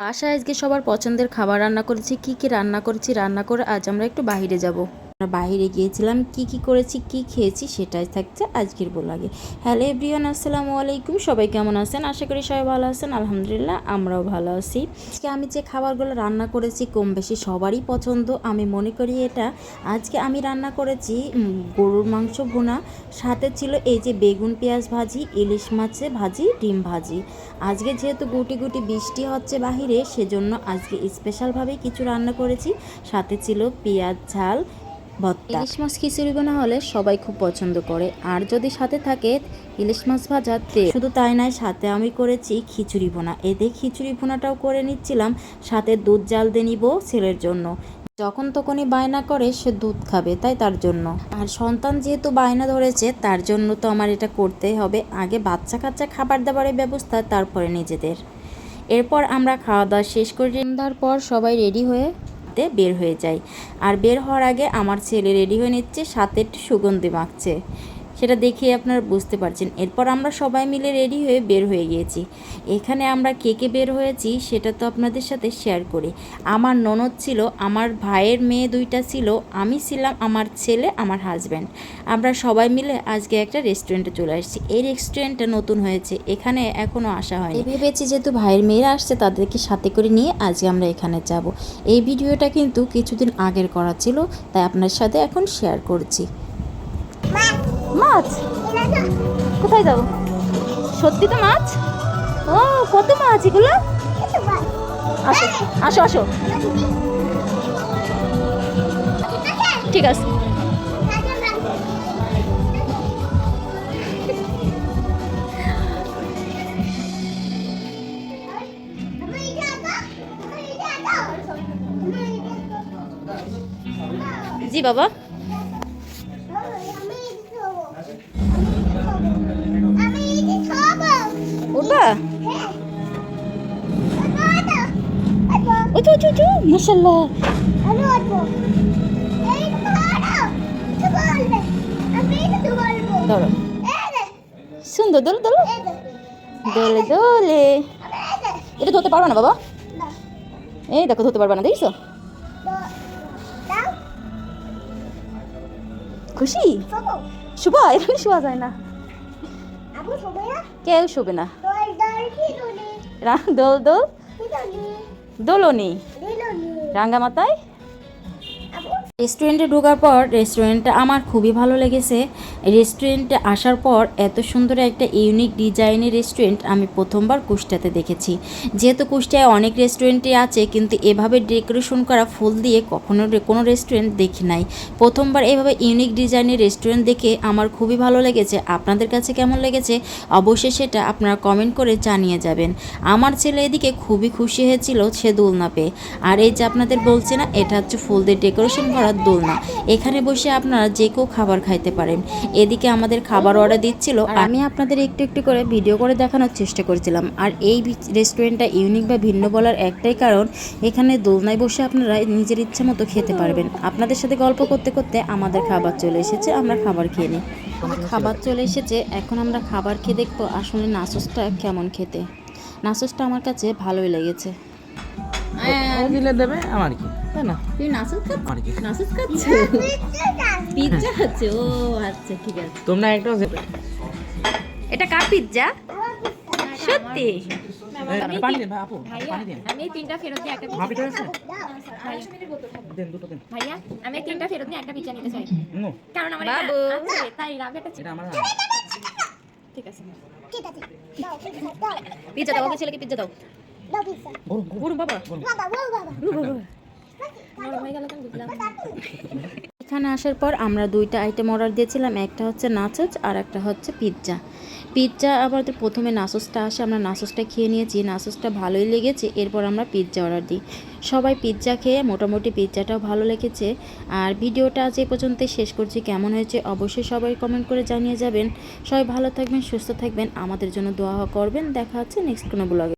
বাসায় আজকে সবার পছন্দের খাবার রান্না করেছি, কি কি রান্না করেছি, রান্না করে আজ আমরা একটু বাইরে যাব। আমরা বাইরে গিয়েছিলাম, কি কি করেছি, কি খেয়েছি সেটাই থাকছে আজকের ব্লগে। হ্যালো এভরিওয়ান, আসসালামু আলাইকুম। সবাই কেমন আছেন? আশা করি সবাই ভালো আছেন। আলহামদুলিল্লাহ, আমরাও ভালো আছি। আজকে আমি যে খাবারগুলো রান্না করেছি কম বেশি সবারই পছন্দ। আমি মনে করি এটা, আজকে আমি রান্না করেছি গরুর মাংস ভুনা, সাথে ছিল এই যে বেগুন পেঁয়াজ ভাজি, ইলিশ মাছের ভাজি, ডিম ভাজি। আজকে যেহেতু গুটি গুটি বৃষ্টি হচ্ছে বাহিরে, সেজন্য আজকে স্পেশালভাবে কিছু রান্না করেছি। সাথে ছিল পেঁয়াজ ঝাল ভর্তা ইলিশ মাছ খিচুড়ি বোনা হলে সবাই খুব পছন্দ করে। আর যদি সাথে থাকে ইলিশ মাছ ভাজা শুধু তাই নয়, সাথে আমি করেছি খিচুড়ি ভুনা। এতে খিচুড়ি ভুনাটাও করে নিচ্ছিলাম, সাথে দুধ জাল দিয়ে নিব ছেলের জন্য। যখন তখনই বায়না করে, সে দুধ খাবে তাই তার জন্য। আর সন্তান যেহেতু বায়না ধরেছে, তার জন্য তো আমার এটা করতেই হবে। আগে বাচ্চা কাচ্চা খাবার দাবারের ব্যবস্থা, তারপরে নিজেদের। এরপর আমরা খাওয়া দাওয়া শেষ করে সন্ধ্যার পর সবাই রেডি হয়ে তে বের হয়ে যাই আর বের হওয়ার আগে আমার ছেলে রেডি হয়ে নিচ্ছে একটু সুগন্ধি মাখছে। সেটা দেখে আপনারা বুঝতে পারছেন। এরপর আমরা সবাই মিলে রেডি হয়ে বের হয়ে গিয়েছি। এখানে আমরা কে কে বের হয়েছি সেটা তো আপনাদের সাথে শেয়ার করি। আমার ননদ ছিল, আমার ভাইয়ের মেয়ে দুইটা ছিল, আমি ছিলাম আমার ছেলে, আমার হাজব্যান্ড আমরা সবাই মিলে আজকে একটা রেস্টুরেন্টে চলে আসছি। এই রেস্টুরেন্টটা নতুন হয়েছে, এখানে এখনও আসা হয়নি। ভেবেছি যেহেতু ভাইয়ের মেয়েরা আসছে, তাদেরকে সাথে করে নিয়ে আজকে আমরা এখানে যাব। এই ভিডিওটা কিন্তু কিছুদিন আগের করা ছিল, তাই আপনার সাথে এখন শেয়ার করছি। মাছ? কোথায় যাব? সত্যি তো মাছ? ও, কত মাছ এগুলো? আসো আসো আসো। ঠিক আছে। জি, বাবা। উঠবা উঠু উঠু উঠু মাশাল্লাহ ধরো। সুন্দর দোল দোল। দোলে দোলে। এটা ধরতে পারবে না বাবা? এই দেখো ধরতে পারবে না দেখছ? খুশি? শুভা এখানে শোয়া যায় না। কেউ শোবে না। রা- দোল দোল? দোলনি। রাঙ্গা মাথায় রেস্টুরেন্টে ঢোকার পর রেস্টুরেন্টটা আমার খুবই ভালো লেগেছে। রেস্টুরেন্টে আসার পর এত সুন্দর একটা ইউনিক ডিজাইনের রেস্টুরেন্ট আমি প্রথমবার কুষ্টাতে দেখেছি। যেহেতু কুষ্টায় অনেক রেস্টুরেন্টে আছে, কিন্তু এভাবে ডেকোরেশন করা ফুল দিয়ে কখনো কোনো রেস্টুরেন্ট দেখি নাই। প্রথমবার এভাবে ইউনিক ডিজাইনের রেস্টুরেন্ট দেখে আমার খুবই ভালো লেগেছে। আপনাদের কাছে কেমন লেগেছে? অবশ্যই সেটা আপনারা কমেন্ট করে জানিয়ে যাবেন। আমার ছেলে এদিকে খুবই খুশি হয়েছিল সে দোলনা পেয়ে আর এই যে আপনাদের বলছে না, এটা হচ্ছে ফুল দিয়ে ডেকোরেশন করা দোলনা এখানে বসে আপনারা যে কেউ খাবার খাইতে পারেন। এদিকে আমাদের খাবার অর্ডার দিচ্ছিল আমি আপনাদের একটু একটু করে ভিডিও করে দেখানোর চেষ্টা করেছিলাম। আর এই রেস্টুরেন্টটা ইউনিক বা ভিন্ন বলার একটাই কারণ এখানে দোলনায় বসে আপনারা নিজের ইচ্ছা মতো খেতে পারবেন। আপনাদের সাথে গল্প করতে করতে আমাদের খাবার চলে এসেছে আমরা খাবার খেয়ে নিই। খাবার চলে এসেছে এখন আমরা খাবার খেয়ে দেখব আসলে নাসসটা কেমন খেতে। নাসসটা আমার কাছে ভালোই লেগেছে। দিলে দেবে আমার কি? না? তুই নাসস খাচ্ছ আমার কি নাসস খাচ্ছ। পিৎজা খাচ্ছে? ও আচ্ছা ঠিক আছে। তোমরা একটা এটা কার পিৎজা? সত্যি? পানি দিন আপু পানি দিন। আমি তিনটা ফেরত দিয়ে একটা ভাবি ঠিক আছে? দেন দুটো দিন। ভাইয়া আমি তিনটা ফেরত দিয়ে একটা পিজ্জা নিতে চাই। নো। কারণ আমার বাবু। তাই রাবেটা এটা আমার ঠিক আছে পিৎজা দাও। ওকে ছেলেকে পিৎজা দাও। বলুন বলুন বাবা। এখানে আসার পর আমরা দুইটা আইটেম অর্ডার দিয়েছিলাম, একটা হচ্ছে নাচোচ আর একটা হচ্ছে পিৎজা পিৎজা আমাদের প্রথমে নাসোসটা আসে, আমরা নাসোসটা খেয়ে নিয়েছি নাসোসটা ভালোই লেগেছে, এরপর আমরা পিৎজা অর্ডার দিই। সবাই পিৎজা খেয়ে মোটামুটি পিৎজাটাও ভালো লেগেছে। আর ভিডিওটা আজ এই পর্যন্তই, শেষ করছি। কেমন হয়েছে অবশ্যই সবাই কমেন্ট করে জানিয়ে যাবেন। সবাই ভালো থাকবেন, সুস্থ থাকবেন। আমাদের জন্য দোয়া করবেন। দেখা হচ্ছে নেক্সট কোনো ব্লগে